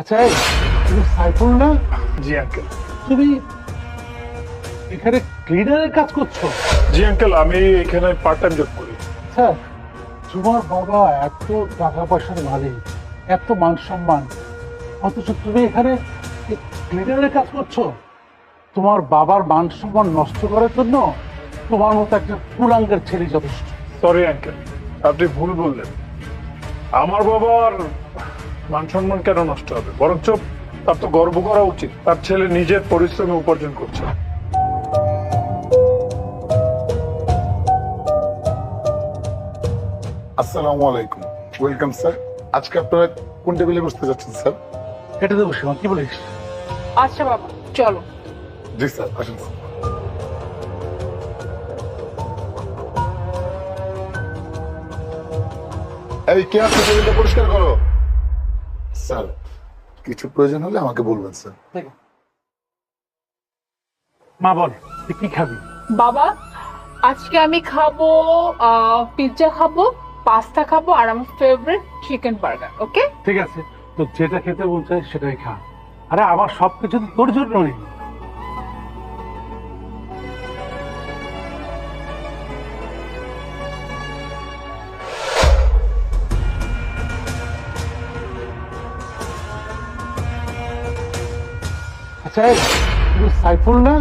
আচ্ছা তুমি সাইফুল না? জি আঙ্কেল। তুমি এখানে ক্লিনারের কাজ করছ? জি আঙ্কেল আমি এখানে পার্ট টাইম জব করি। আচ্ছা তোমার বাবা এত টাকা পয়সার মালিক এত মান সম্মান অথচ তুমি এখানে ক্লিনারের কাজ করছ? তোমার বাবার মান সম্মান নষ্ট করার জন্য তোমার মতো একটা কুলাঙ্গের ছেলে যথেষ্ট। সরি আঙ্কেল আপনি ভুল বললেন। আমার বাবার মান সম্মান কেন নষ্ট হবে? বরঞ্চ তার তো গর্ব করা উচিত। তার ছেলে নিজের পরিশ্রমে উপার্জন করছে। আসসালামু আলাইকুম। Welcome sir. আজকে আপনারা কোন টেবিলে বসতে যাচ্ছেন স্যার? এটা দেবো সীমা কি বলিস? আচ্ছা বাবা চলো। জি স্যার আসুন এই কে আছে টেবিলটা পরিষ্কার করো? স্যার কিছু প্রয়োজন হলে আমাকে বলবেন স্যার। মা বল তুই কি খাবি? বাবা আজকে আমি খাব পিৎজা খাব পাস্তা খাব আর আমার ফেভারিট চিকেন বার্গার ওকে ঠিক আছে তো যেটা খেতে বলছে সেটাই খা। আরে আমার সবকিছু তোর জন্য জন্যই। আচ্ছা তুমি সাইফুল না?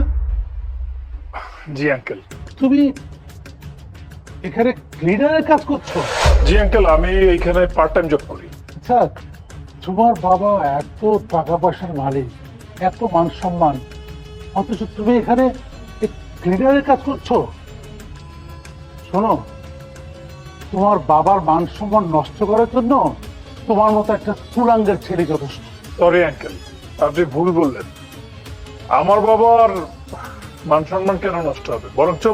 জি আঙ্কেল। তুমি এখানে ক্লিনারের কাজ করছ? জি আঙ্কেল আমি এইখানে পার্ট টাইম জব করি। আচ্ছা তোমার বাবা এত টাকা পয়সার মালিক এত মান সম্মান অথচ তুমি এখানে ক্লিনারের কাজ করছ? শোনো তোমার বাবার মান সম্মান নষ্ট করার জন্য তোমার মতো একটা কুলাঙ্গের ছেলে যথেষ্ট। সরি আঙ্কেল আপনি ভুল বললেন। আমার বাবার মান সম্মান কেন নষ্ট হবে? বরঞ্চ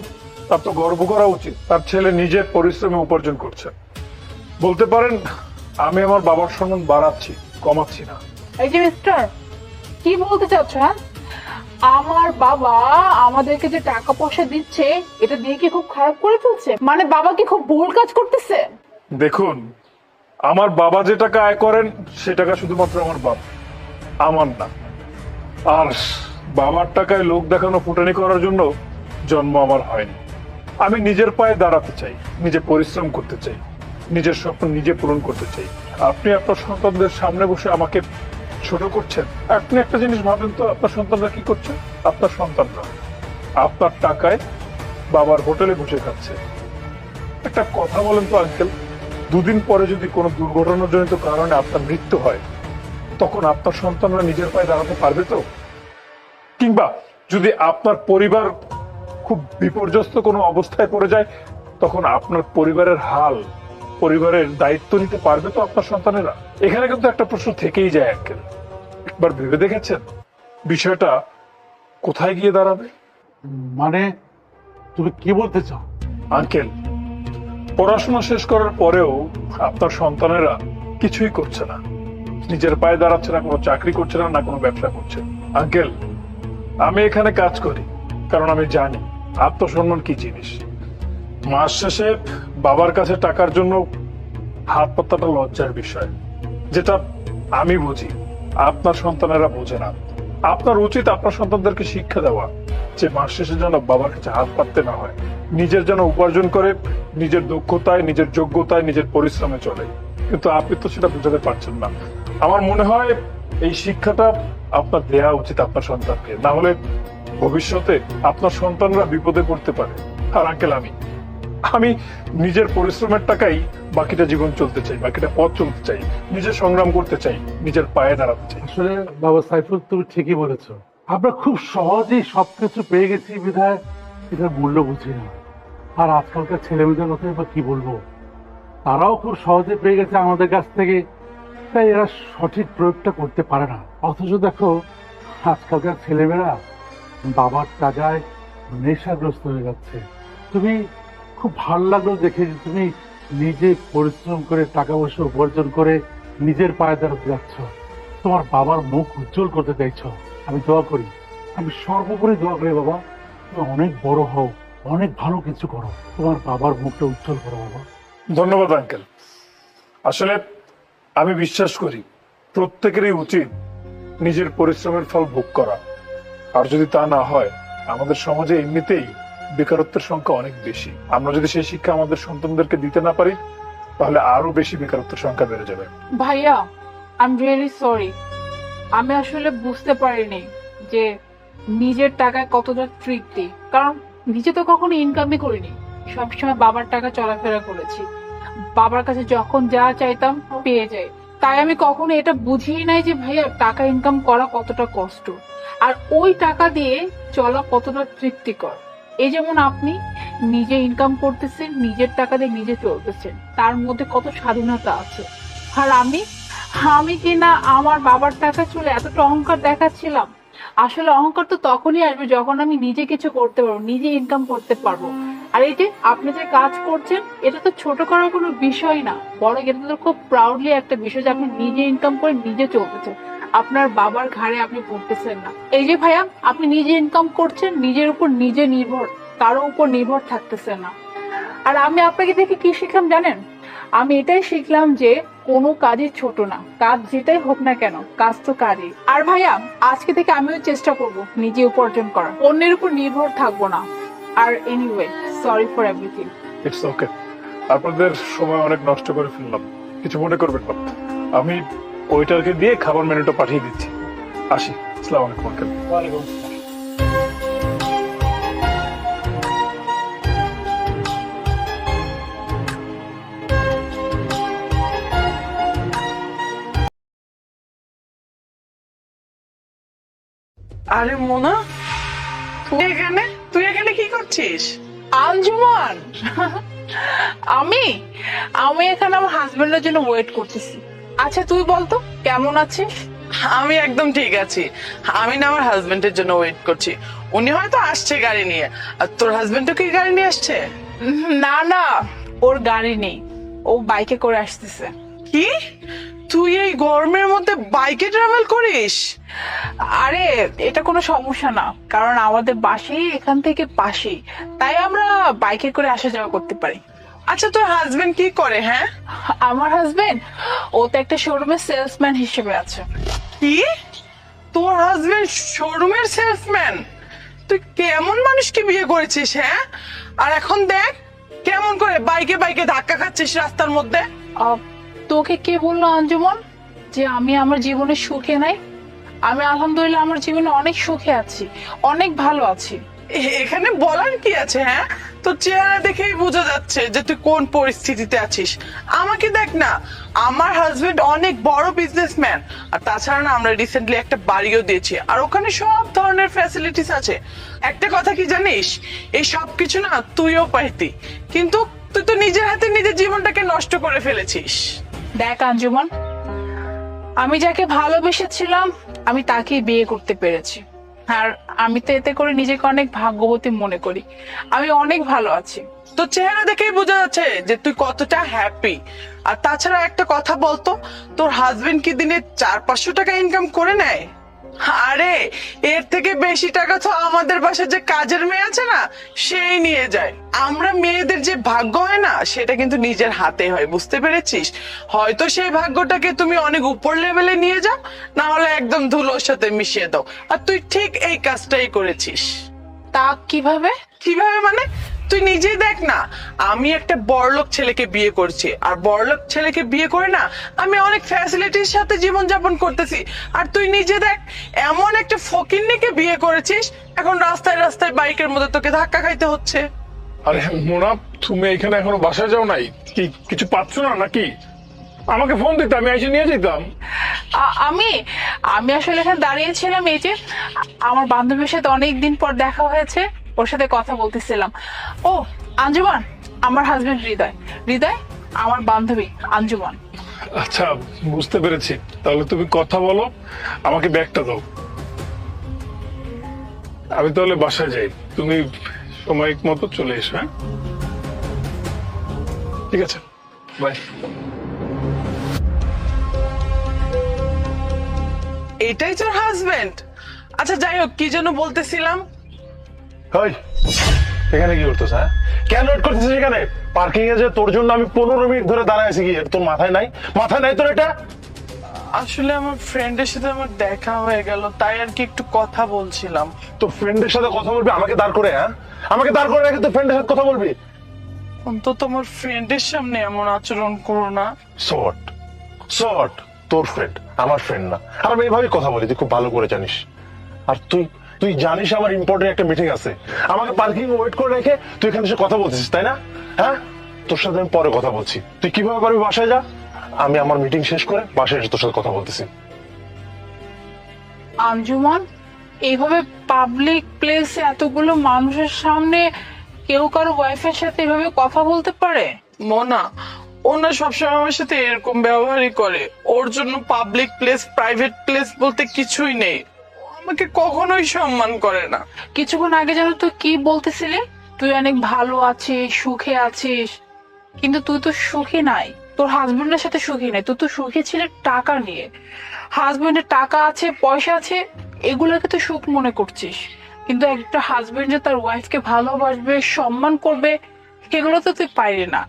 তার তো গর্ব করা উচিত। তার ছেলে নিজের পরিশ্রমে উপার্জন করছে। বলতে পারেন আমি আমার বাবার সম্মান বাড়াচ্ছি কমাচ্ছি না। এই যে মিস্টার কি বলতে চাচ্ছ হ্যাঁ? আমার বাবা আমাদেরকে যে টাকা পয়সা দিচ্ছে এটা দিয়ে কি খুব খারাপ করে ফেলছে? মানে বাবা কি খুব ভুল কাজ করতেছে? দেখুন আমার বাবা যে টাকা আয় করেন সে টাকা শুধুমাত্র আমার বাবা আমার না। আর বাবার টাকায় লোক দেখানো ফুটানি করার জন্য জন্ম আমার হয়নি। আমি নিজের পায়ে দাঁড়াতে চাই, নিজে পরিশ্রম করতে চাই, নিজের স্বপ্ন নিজে পূরণ করতে চাই। আপনি আপনার সন্তানদের সামনে বসে আমাকে ছোট করছেন। আপনি একটা জিনিস ভাবেন তো, আপনার সন্তানরা কি করছে? আপনার সন্তানরা। আপনার টাকায় বাবার হোটেলে বসে খাচ্ছে। একটা কথা বলেন তো, আঙ্কেল। দুদিন পরে যদি কোনো দুর্ঘটনাজনিত কারণে আপনার মৃত্যু হয়, তখন আপনার সন্তানরা নিজের পায়ে দাঁড়াতে পারবে তো? কিংবা যদি আপনার পরিবার খুব বিপর্যস্ত কোনো অবস্থায় পড়ে যায় তখন আপনার পরিবারের হাল পরিবারের দায়িত্ব নিতে পারবে তো আপনার সন্তানেরা? এখানে কিন্তু একটা প্রশ্ন থেকেই যায় আঙ্কেল একবার ভেবে দেখেছেন? বিষয়টা কোথায় গিয়ে দাঁড়াবে? মানে তুমি কি বলতে চাও? আঙ্কেল পড়াশোনা শেষ করার পরেও আপনার সন্তানেরা কিছুই করছে না। নিজের পায়ে দাঁড়াচ্ছে না কোনো চাকরি করছে না না কোনো ব্যবসা করছে। আঙ্কেল আমি এখানে কাজ করি, কারণ আমি জানি আত্মসম্মান কি জিনিস। মাস শেষে বাবার কাছে টাকার জন্য হাত পাতাটা লজ্জার বিষয়, যেটা আমি বুঝি, আপনার সন্তানেরা বোঝে না। আপনার উচিত আপনার সন্তানদেরকে শিক্ষা দেওয়া, যে মাস শেষে যেন বাবার কাছে হাত পাততে না হয়, নিজের যেন উপার্জন করে, নিজের দক্ষতায়, নিজের যোগ্যতায়, নিজের পরিশ্রমে চলে। কিন্তু আপনি তো সেটা বুঝাতে পারছেন না। আমার মনে হয় এই শিক্ষাটা আপনার দেয়া উচিত আপনার সন্তানকে। না হলে ভবিষ্যতে আপনার সন্তানরা বিপদে পড়তে পারে। আর আঙ্কেল, আমি আমি নিজের পরিশ্রমের টাকাই বাকিটা জীবন চলতে চাই, বাকিটা পথ চলতে চাই নিজের সংগ্রাম করতে চাই, নিজের পায়ে দাঁড়াতে চাই। আসলে বাবা সাইফুল, তুমি ঠিকই বলেছ। আমরা খুব সহজেই সবকিছু পেয়ে গেছি বিধায় এটার মূল্য বুঝি না। আর আজকালকার ছেলে মেয়েদের কথা এবার কি বলব? তারাও খুব সহজে পেয়ে গেছে আমাদের কাছ থেকে তাই এরা সঠিক প্রয়োগটা করতে পারে না। অথচ দেখো, আজকালকার ছেলেমেয়েরা বাবার টাকায় নেশাগ্রস্ত হয়ে যাচ্ছে। তুমি খুব ভালো লাগল দেখে যে তুমি নিজে পরিশ্রম করে টাকা পয়সা উপার্জন করে নিজের পায়ে দাঁড়াতে যাচ্ছ। তোমার বাবার মুখ উজ্জ্বল করতে চাইছ। আমি দোয়া করি। আমি সর্বোপরি দোয়া করি, বাবা। তুমি অনেক বড় হও, অনেক ভালো কিছু করো। তোমার বাবার মুখটা উজ্জ্বল করো, বাবা। ধন্যবাদ, আঙ্কেল। আসলে আমি বিশ্বাস করি, প্রত্যেকেরই উচিত নিজের পরিশ্রমের ফল ভোগ করা। আর যদি তা না হয়, আমাদের সমাজে এমনিতেই বেকারত্বের সংখ্যা অনেক বেশি। আমরা যদি সেই শিক্ষা আমাদের সন্তানদেরকে দিতে না পারি, তাহলে আরও বেশি বেকারত্বের সংখ্যা বেড়ে যাবে। ভাইয়া আই এম রিয়েলি সরি আমি আসলে বুঝতে পারিনি যে নিজের টাকায় কতটা তৃপ্তি। কারণ নিজে তো কখনো ইনকামই করিনি। সবসময় বাবার টাকা চলাফেরা করেছি। বাবার কাছে যখন যা চাইতাম পেয়ে যাই তাই আমি কখনো এটা বুঝিই নাই যে ভাইয়া টাকা ইনকাম করা কতটা কষ্ট। আর ওই টাকা দিয়ে চলা কতটা তৃপ্তিকর। এই যেমন আপনি নিজে ইনকাম করতেছেন, নিজের টাকা দিয়ে নিজে চলতেছেন, তার মধ্যে কত স্বাধীনতা আছে। আর আমি আমি কি না আমার বাবার টাকা চলে এতটা অহংকার দেখাচ্ছিলাম? আসলে অহংকার তো তখনই আসবে যখন আমি নিজে কিছু করতে পারব, নিজে ইনকাম করতে পারব। আর এই যে আপনি যে কাজ করছেন, এটা তো ছোট করার কোনো বিষয় না। বড় এটা তো খুব প্রাউডলি একটা বিষয় যে আপনি নিজে ইনকাম করে নিজে চলতেছেন। আপনার বাবার ঘাড়ে আপনি পড়তেছেন না। এই যে ভাইয়া, আপনি নিজে ইনকাম করছেন, নিজের উপর নিজে নির্ভর, কারও উপর নির্ভর থাকতেছেন না। আর আমি আপনাকে দেখে কি শিখলাম জানেন? আমি এটাই শিখলাম যে কোনো কাজই ছোট না। কাজ যেটাই হোক না কেন কাজ তো কাজই। আর ভাইয়া আজকে থেকে আমিও চেষ্টা করব নিজে উপার্জন করা অন্যের উপর নির্ভর থাকব না। আর anyway sorry for everything it's okay আপনাদের সময় অনেক নষ্ট করে ফেললাম। কিছু মনে করবেন না। আমি ওইটাকে দিয়ে খাবার মেনুটা পাঠিয়ে দিচ্ছি। আসি। আসসালামু আলাইকুম আঙ্কেল আরে মোনা তুই এখানে? তুই এখানে কি করছিস? আঞ্জুমান! আমি আমি এখানে আমার হাজবেন্ডের জন্য ওয়েট করতেছি। আচ্ছা তুই বলতো কেমন আছিস? আমি একদম ঠিক আছি। আমি না আমার হাজবেন্ডের জন্য ওয়েট করছি। উনি হয়তো আসছে গাড়ি নিয়ে। আর তোর হাজবেন্ডও কি গাড়ি নিয়ে আসছে? না না ওর গাড়ি নেই। ও বাইকে করে আসতেছে। কি? তুই এই গরমের মধ্যে বাইকে ট্রাভেল করিস? আরে এটা কোনো সমস্যা না কারণ আমাদের বাসেই এখান থেকে পাশেই তাই আমরা বাইকে করে আসা যাওয়া করতে পারি। আচ্ছা তোর হাজবেন্ড কি করে হ্যাঁ? আমার হাজবেন্ড ও তো একটা শোরুমের সেলসম্যান হিসেবে আছে। কি? তোর হাজবেন্ড শোরুমের সেলসম্যান তুই কেমন মানুষকে বিয়ে করেছিস হ্যাঁ? আর এখন দেখ কেমন করে বাইকে বাইকে ধাক্কা খাচ্ছিস রাস্তার মধ্যে। তোকে কে বলল অঞ্জুমন যে আমি আমার জীবনে সুখে নাই? আমি আলহামদুলিল্লাহ আমার জীবনে অনেক সুখে আছি, অনেক ভালো আছি। এখানে বলার কি আছে হ্যাঁ? তোর চেহারা দেখেই বোঝা যাচ্ছে যে তুই কোন পরিস্থিতিতে আছিস। আমাকে দেখ না, আমার হাজবেন্ড অনেক বড় বিজনেসম্যান আর তাছাড়া না আমরা রিসেন্টলি একটা বাড়িও দিয়েছি, আর ওখানে সব ধরনের ফ্যাসিলিটিস আছে। একটা কথা কি জানিস, এই সব কিছু না তুইও পাইতি, কিন্তু তুই তো নিজের হাতে নিজের জীবনটাকে নষ্ট করে ফেলেছিস। দেখ, আঞ্জুমান, আমি যাকে ভালোবেসেছিলাম, আমি তাকেই বিয়ে করতে পেরেছি। আর আমি তো এতে করে নিজেকে অনেক ভাগ্যবতী মনে করি। আমি অনেক ভালো আছি। তোর চেহারা দেখেই বোঝা যাচ্ছে যে তুই কতটা হ্যাপি আর তাছাড়া একটা কথা বলতো, তোর হাজবেন্ড কি দিনে চার পাঁচশো টাকা ইনকাম করে নেয়? আরে এর থেকে বেশি টাকা তো আমাদের বাসার যে কাজের মেয়ে আছে না সেই নিয়ে যায়। আমরা মেয়েদের যে ভাগ্য হয় না সেটা কিন্তু নিজের হাতে হয় বুঝতে পেরেছিস? হয়তো সেই ভাগ্যটাকে তুমি অনেক উপর লেভেলে নিয়ে যাও না হলে একদম ধুলোর সাথে মিশিয়ে দাও। আর তুই ঠিক এই কাজটাই করেছিস। তা কীভাবে? কীভাবে মানে? তুই নিজেই দেখ না আমি একটা বড়লোক ছেলেকে বিয়ে করছি। আর বড়লোক ছেলেকে বিয়ে করে না আমি অনেক ফ্যাসিলিটির সাথে জীবন যাপন করতেছি। আর তুই নিজে দেখ এমন একটা ফকিন্নিকে বিয়ে করেছিস এখন রাস্তায় রাস্তায় বাইকের মধ্যে তোকে ধাক্কা খাইতে হচ্ছে। আরে মোনা তুমি এখানে এখনও বাসায় যাও নাই? কি কিছু পাচ্ছ না নাকি? আমাকে ফোন দিতে আমি এসে নিয়ে যেতাম। আমি আমি আসলে এখানে দাঁড়িয়েছিলাম এই যে আমার বান্ধবীর সাথে অনেক দিন পর দেখা হয়েছে। ওর সাথে কথা বলতেছিলাম। ও আঞ্জুমান আমার হাজবেন্ড হৃদয়। হৃদয় আমার বান্ধবী আঞ্জুমান। আচ্ছা বুঝতে পেরেছি। তাহলে তুমি কথা বলো আমাকে ব্যাগটা দাও। আমি তাহলে বাসায় যাই। তুমি সময় মতো চলে এসো হ্যাঁ? ঠিক আছে। বাই এটাই তোর হাজবেন্ড আচ্ছা যাই হোক কি যেন বলতেছিলাম। ওই এখানে কি করতেছ হ্যাঁ? কেন ওয়েট করতেছিস এখানে? পার্কিং এ যে তোর জন্য আমি পনেরো মিনিট ধরে দাঁড়ায় আছি গিয়ে তোর মাথায় নাই? মাথায় নাই তোর এটা? আসলে আমার ফ্রেন্ডের সাথে আমার দেখা হয়ে গেল তাই আর কি একটু কথা বলছিলাম। তো ফ্রেন্ডের সাথে কথা বলবি? আমাকে দাঁড় করে হ্যাঁ? আমাকে দাঁড় করে রেখে তো ফ্রেন্ডের সাথে কথা বলবি? অন্তত আমার ফ্রেন্ডের সামনে এমন আচরণ করো না। শর্ট শর্ট তোর ফ্রেন্ড আমার ফ্রেন্ড না। আর আমি এইভাবেই কথা বলি তুই খুব ভালো করে জানিস। আর তুই তুই জানিস আমার ইম্পর্টেন্ট একটা মিটিং আছে। আমাকে পার্কিং ওয়েট করে রেখে তুই এখানে এসে কথা বলছিস তাই না? হ্যাঁ? তোর সাথে আমি পরে কথা বলছি। তুই কীভাবে পারবি বাসায় যা? আমি আমার মিটিং শেষ করে বাসায় এসে তোর সাথে কথা বলতেছি। আঞ্জুমান এইভাবে পাবলিক প্লেসে এতগুলো মানুষের সামনে কেউ কারও ওয়াইফের সাথে এভাবে কথা বলতে পারে? মোনা ওনা সবসময় আমার সাথে এরকম ব্যবহারই করে। ওর জন্য পাবলিক প্লেস প্রাইভেট প্লেস বলতে কিছুই নেই। আমাকে কখনোই সম্মান করে না। কিছুক্ষণ আগে যেন তুই কি বলতেছিলি? তুই অনেক ভালো আছিস, সুখে আছিস। কিন্তু তুই তো সুখী নাই। তোর হাজবেন্ডের সাথে সুখী নাই। তুই তো সুখী ছিলি টাকা নিয়ে। হাজবেন্ডের টাকা আছে, পয়সা আছে, এগুলোকে তো সুখ মনে করছিস। কিন্তু একটা হাজবেন্ড যে তার ওয়াইফকে ভালোবাসবে, সম্মান করবে, সেগুলো তো তুই পাইলি না।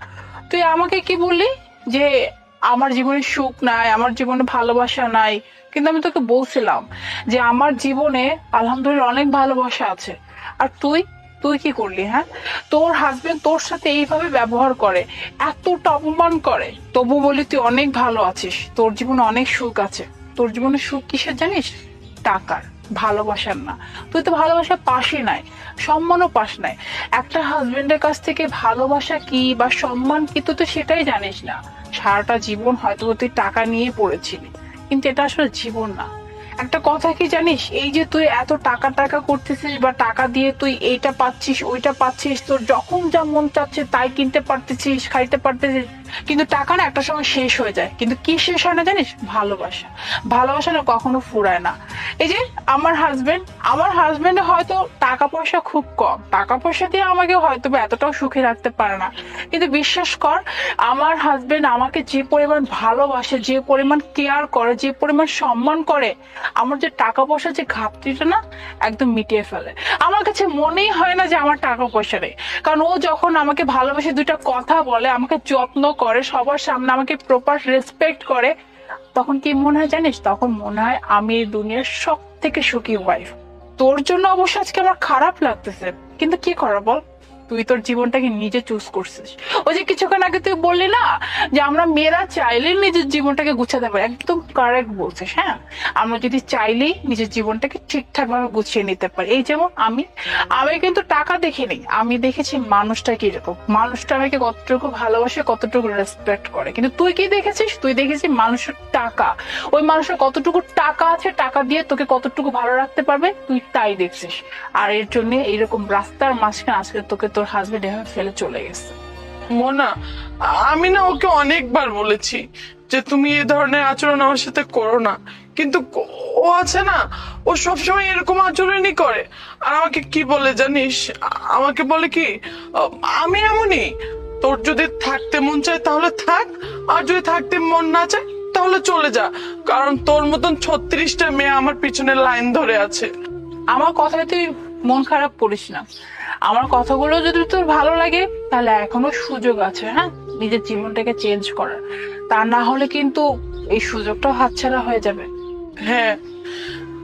তুই আমাকে কি বললি? যে আমার জীবনে সুখ নাই, আমার জীবনে ভালোবাসা নাই কিন্তু আমি তোকে বলছিলাম যে আমার জীবনে আলহামদুলিল্লাহ অনেক ভালোবাসা আছে। আর তুই? তুই কি করলি হ্যাঁ? তোর হাজবেন্ড তোর সাথে এইভাবে ব্যবহার করে, এতটা অপমান করে। তবু বলি, তুই অনেক ভালো আছিস, তোর জীবনে অনেক সুখ আছে। তোর জীবনে সুখ কিসের জানিস? টাকার, ভালোবাসার না। তুই তো ভালোবাসা পাশই নাই, সম্মানও পাস নাই। একটা হাজবেন্ডের কাছ থেকে ভালোবাসা কি বা সম্মান কি, তুই তো সেটাই জানিস না। সারাটা জীবন হয়তো তুই টাকা নিয়ে পড়েছিলি। কিন্তু এটা আসলে জীবন না। একটা কথা কি জানিস? এই যে তুই এত টাকা টাকা করতেছিস বা টাকা দিয়ে তুই এইটা পাচ্ছিস, ওইটা পাচ্ছিস, তোর যখন যা মন চাচ্ছে তাই কিনতে পারতেছিস, খাইতে পারতেছিস কিন্তু টাকা না একটা সময় শেষ হয়ে যায়। কিন্তু কি শেষ হয় না জানিস? ভালোবাসা। ভালোবাসা না কখনো ফুরায় না। এই যে আমার হাজবেন্ড আমার হাজবেন্ড হয়তো টাকা পয়সা খুব কম। টাকা পয়সা দিয়ে আমাকে হয়তো এতটাও সুখী রাখতে পারে না। কিন্তু বিশ্বাস কর, আমার হাজবেন্ড আমাকে যে পরিমাণ ভালোবাসে, যে পরিমাণ কেয়ার করে, যে পরিমাণ সম্মান করে, আমার যে টাকা পয়সা যে ঘাটতিটা না একদম মিটিয়ে ফেলে। আমার কাছে মনেই হয় না যে আমার টাকা পয়সা নেই। কারণ ও যখন আমাকে ভালোবাসে দুইটা কথা বলে, আমাকে যত্ন করে, সবার সামনে আমাকে প্রপার রেসপেক্ট করে। তখন কি মনে হয় জানিস? তখন মনে হয় আমি দুনিয়ার সব থেকে সুখী ওয়াইফ তোর জন্য অবশ্য আজকে আমার খারাপ লাগতেছে। কিন্তু কি করা বল? তুই তোর জীবনটাকে নিজে চুজ করছিস। ওই যে কিছুক্ষণ আগে তুই বললি না যে আমরা মেয়েরা চাইলে নিজের জীবনটাকে গুছাতে পারি, একদম কারেক্ট বলছিস হ্যাঁ? আমরা যদি চাইলেই নিজের জীবনটাকে ঠিকঠাক ভাবে গুছিয়ে নিতে পারি। এই যেমন আমি আমি কিন্তু টাকা দেখিনি, আমি দেখেছি মানুষটা কীরকম। মানুষটা আমাকে কতটুকু ভালোবাসে, কতটুকু রেসপেক্ট করে। কিন্তু তুই কি দেখেছিস? তুই দেখেছিস মানুষের টাকা। ওই মানুষের কতটুকু টাকা আছে, টাকা দিয়ে তোকে কতটুকু ভালো রাখতে পারবে? তুই তাই দেখছিস। আর এর জন্য এইরকম রাস্তার মাঝখানে আজকে তোকে তোর হাজবেন্ড এভাবে ফেলে চলে গেছে। মোনা, আমি না ওকে অনেকবার বলেছি যে তুমি এই ধরনের আচরণ আমার সাথে করো না। কিন্তু ও আছে না, ও সবসময় এরকম আচরণই করে। আর আমাকে কি বলে জানিস? আমাকে বলে কি, আমি এমনই। তোর যদি থাকতে মন চায় তাহলে থাক, আর যদি থাকতে মন না চায় তাহলে চলে যা। কারণ তোর মতন ছত্রিশটা মেয়ে আমার পিছনে লাইন ধরে আছে। আমার কথায় তুই মন খারাপ করিস না। আমার কথাগুলো যদি তোর ভালো লাগে তাহলে এখনও সুযোগ আছে হ্যাঁ? নিজের জীবনটাকে চেঞ্জ করার। তা না হলে কিন্তু এই সুযোগটা হাতছাড়া হয়ে যাবে। হ্যাঁ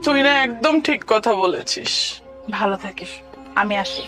তুই না একদম ঠিক কথা বলেছিস। ভালো থাকিস। আমি আসি।